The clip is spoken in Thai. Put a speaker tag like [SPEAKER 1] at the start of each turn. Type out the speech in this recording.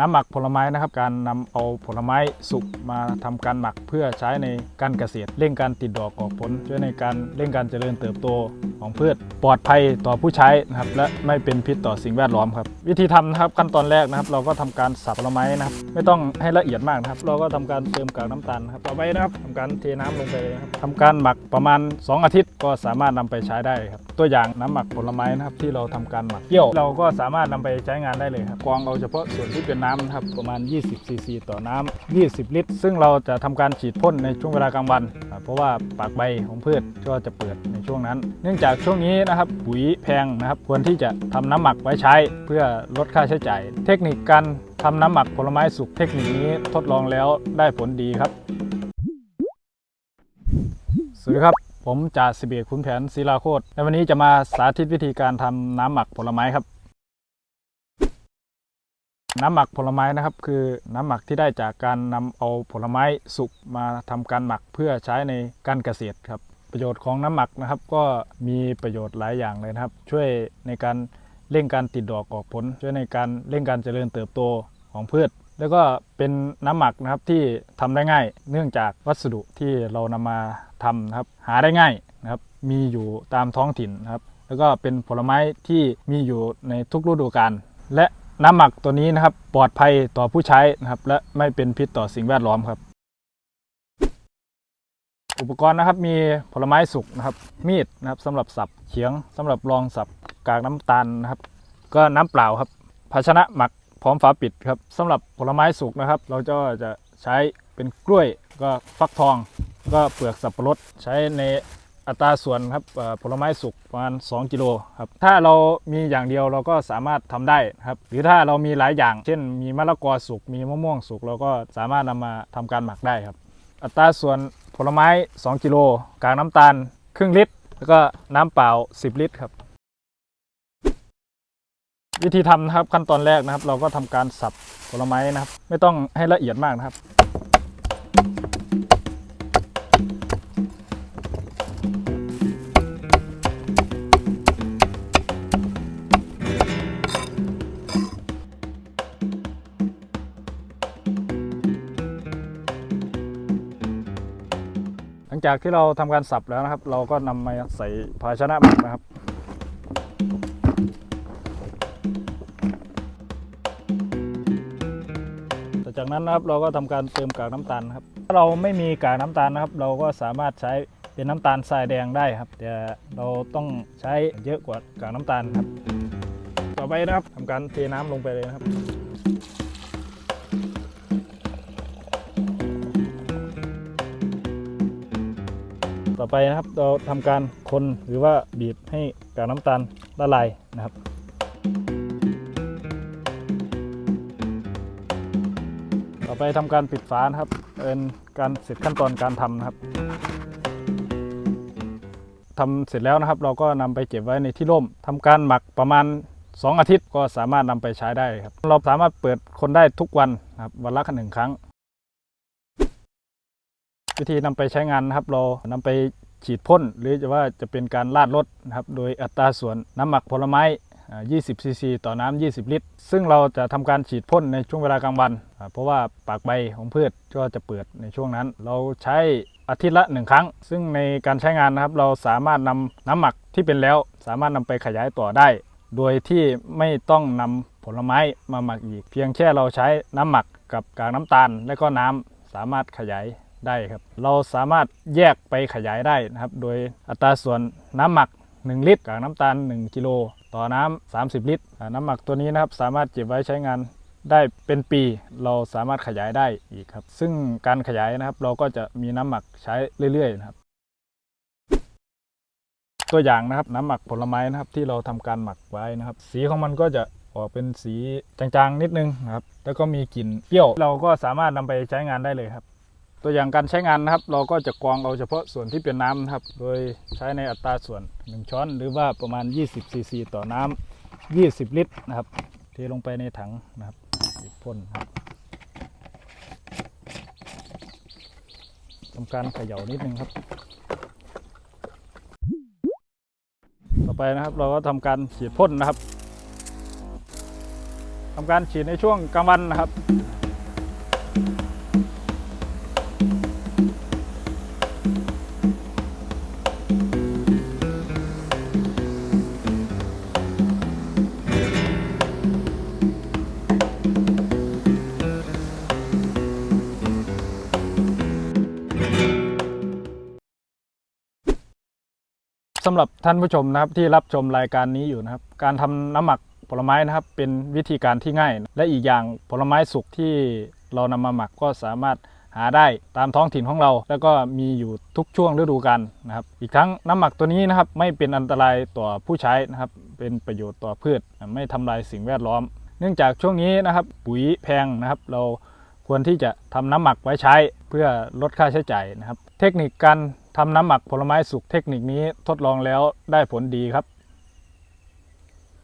[SPEAKER 1] น้ำหมักผลไม้นะครับ การนำเอาผลไม้สุกมาทำการหมักเพื่อใช้ในการเกษตรเร่งการติดดอกออกผลช่วยในการเร่งการเจริญเติบโตของพืช ปลอดภัยต่อผู้ใช้นะครับ และไม่เป็นพิษต่อสิ่งแวดล้อมครับ วิธีทำนะครับขั้นตอนแรกนะครับ เราก็ทำการสับผลไม้นะครับ ไม่ต้องให้ละเอียดมากนะครับ เราก็ทำการเติมกากน้ำตาลนะครับต่อไปนะครับทำการเทน้ำลงไปเลยนะครับทำการหมักประมาณ 2 อาทิตย์ก็สามารถนำไปใช้ได้ครับตัวอย่างน้ำหมักผลไม้นะครับที่เราทำการหมักเปรี้ยว เราก็สามารถนำไปใช้งานได้เลยครับกรองเอาเฉพาะส่วนที่เป็นน้ำนะครับประมาณ 20ซีซีต่อน้ำ20 ลิตร ซึ่งเราจะทำการฉีดพ่นในช่วงเวลากลางวัน เพราะว่าปากใบของพืชก็จะเปิดในช่วงนั้น เนื่องจากช่วงนี้นะครับปุ๋ยแพงนะครับควรที่จะทำน้ำหมักไว้ใช้ เพื่อลดค่าใช้จ่าย เทคนิคการทำน้ำหมักผลไม้สุกเทคนิคนี้ทดลองแล้วได้ผลดีครับสวัสดีครับผมจ่าสิบเอกขุนแผนศิลาโคตรในวันนี้จะมาสาธิตวิธีการทำน้ำหมักผลไม้ครับ น้ำหมักผลไม้นะครับ คือน้ำหมักที่ได้จากการนำเอาผลไม้สุกมาทำการหมักเพื่อใช้ในการเกษตรครับ ประโยชน์ของน้ำหมักนะครับ ก็มีประโยชน์หลายอย่างเลยนะครับ ช่วยในการเร่งการติดดอกออกผล ช่วยในการเร่งการเจริญเติบโตของพืช แล้วก็เป็นน้ำหมักนะครับที่ทำได้ง่าย เนื่องจากวัสดุที่เรานำมาทำนะครับ หาได้ง่ายนะครับ มีอยู่ตามท้องถิ่นนะครับ แล้วก็เป็นผลไม้ที่มีอยู่ในทุกฤดูกาลและ น้ำหมักตัวนี้นะครับ ปลอดภัยต่อผู้ใช้นะครับ และไม่เป็นพิษต่อสิ่งแวดล้อมครับ อุปกรณ์นะครับมีผลไม้สุกนะครับ มีดนะครับสำหรับสับเขียงสำหรับรองสับกากน้ำตาลนะครับ ก็น้ำเปล่าครับ ภาชนะหมักพร้อมฝาปิดครับสำหรับผลไม้สุกนะครับ เราก็จะใช้เป็นกล้วยก็ฟักทอง ก็เปลือกสับปะรดใช้ใน อัตราส่วนครับผลไม้สุกประมาณ 2 กิโลครับถ้าเรามีอย่างเดียวเราก็สามารถทำได้ครับหรือถ้าเรามีหลายอย่าง เช่น มีมะละกอสุกมีมะม่วงสุกเราก็สามารถนำมาทำการหมักได้ครับ อัตราส่วนผลไม้ 2 กิโลกากน้ำตาล ครึ่งลิตร แล้วก็น้ำเปล่า 10 ลิตรครับ วิธีทำนะครับขั้นตอนแรกนะครับ เราก็ทำการสับผลไม้นะครับ ไม่ต้องให้ละเอียดมากนะครับ จากที่เราทำการสับแล้วนะครับ เราก็นำมาใส่ภาชนะหมักนะครับ จากนั้นนะครับเราก็ทำการเติมกากน้ำตาลนะครับ ถ้าเราไม่มีกากน้ำตาลนะครับ เราก็สามารถใช้เป็นน้ำตาลทรายแดงได้ครับ แต่เราต้องใช้เยอะกว่ากากน้ำตาลครับ ต่อไปนะครับทำการเทน้ำลงไปเลยนะครับ ต่อไปนะครับ เราทำการคนหรือว่าบีบให้กากน้ำตาลละลายนะครับต่อไปทำการปิดฝานะครับ เป็นการเสร็จขั้นตอนการทำนะครับทำเสร็จแล้วนะครับ เราก็นำไปเก็บไว้ในที่ร่มทำการหมักประมาณ 2 อาทิตย์ก็สามารถนำไปใช้ได้ครับ เราสามารถเปิดคนได้ทุกวันนะครับวันละหนึ่งครั้ง วิธีนำไปใช้งานนะครับ เรานำไปฉีดพ่นหรือจะว่าจะเป็นการราดรถนะครับ โดยอัตราส่วนน้ำหมักผลไม้ 20 ซีซี ต่อน้ำ20 ลิตร ซึ่งเราจะทำการฉีดพ่นในช่วงเวลากลางวัน เพราะว่าปากใบของพืชก็จะเปิดในช่วงนั้น เราใช้อาทิตย์ละหนึ่งครั้ง ซึ่งในการใช้งานนะครับ เราสามารถนำน้ำหมักที่เป็นแล้ว สามารถนำไปขยายต่อได้ โดยที่ไม่ต้องนำผลไม้มาหมักอีก เพียงแค่เราใช้น้ำหมักกับกากน้ำตาล และก็น้ำสามารถขยาย ได้ครับ เราสามารถแยกไปขยายได้นะครับ โดยอัตราส่วนน้ำหมัก 1 ลิตรกากน้ำตาล 1 กิโล ต่อน้ำ 30 ลิตร น้ำหมักตัวนี้นะครับสามารถเก็บไว้ใช้งานได้เป็นปีเราสามารถขยายได้อีกครับ ซึ่งการขยายนะครับเราก็จะมีน้ำหมักใช้เรื่อยๆนะครับ ตัวอย่างนะครับน้ำหมักผลไม้นะครับที่เราทำการหมักไว้นะครับ สีของมันก็จะออกเป็นสีจางๆนิดนึงนะครับ แล้วก็มีกลิ่นเปรี้ยวเราก็สามารถนำไปใช้งานได้เลยครับ ตัวอย่างการใช้งานนะครับ เราก็จะกรองเอาเฉพาะส่วนที่เป็นน้ำนะครับ โดยใช้ในอัตราส่วน 1 ช้อน หรือว่าประมาณ 20ซีซีต่อน้ำ20 ลิตรนะครับ เทลงไปในถังนะครับพ่นครับทำการเขย่านิดนึงครับ ต่อไปนะครับเราก็ทำการฉีดพ่นนะครับทำการฉีดในช่วงกลางวันนะครับ สำหรับท่านผู้ชมนะครับที่รับชมรายการนี้อยู่นะครับ การทำน้ำหมักผลไม้นะครับ เป็นวิธีการที่ง่าย และอีกอย่างผลไม้สุกที่เรานำมาหมักก็สามารถหาได้ตามท้องถิ่นของเรา แล้วก็มีอยู่ทุกช่วงฤดูกาลนะครับ อีกทั้งน้ำหมักตัวนี้นะครับ ไม่เป็นอันตรายต่อผู้ใช้นะครับ เป็นประโยชน์ต่อพืช ไม่ทำลายสิ่งแวดล้อม เนื่องจากช่วงนี้นะครับ ปุ๋ยแพงนะครับ เราควรที่จะทำน้ำหมักไว้ใช้ เพื่อลดค่าใช้จ่ายนะครับ เทคนิคการ ทำน้ำหมักผลไม้สุกเทคนิคนี้ทดลองแล้วได้ผลดีครับ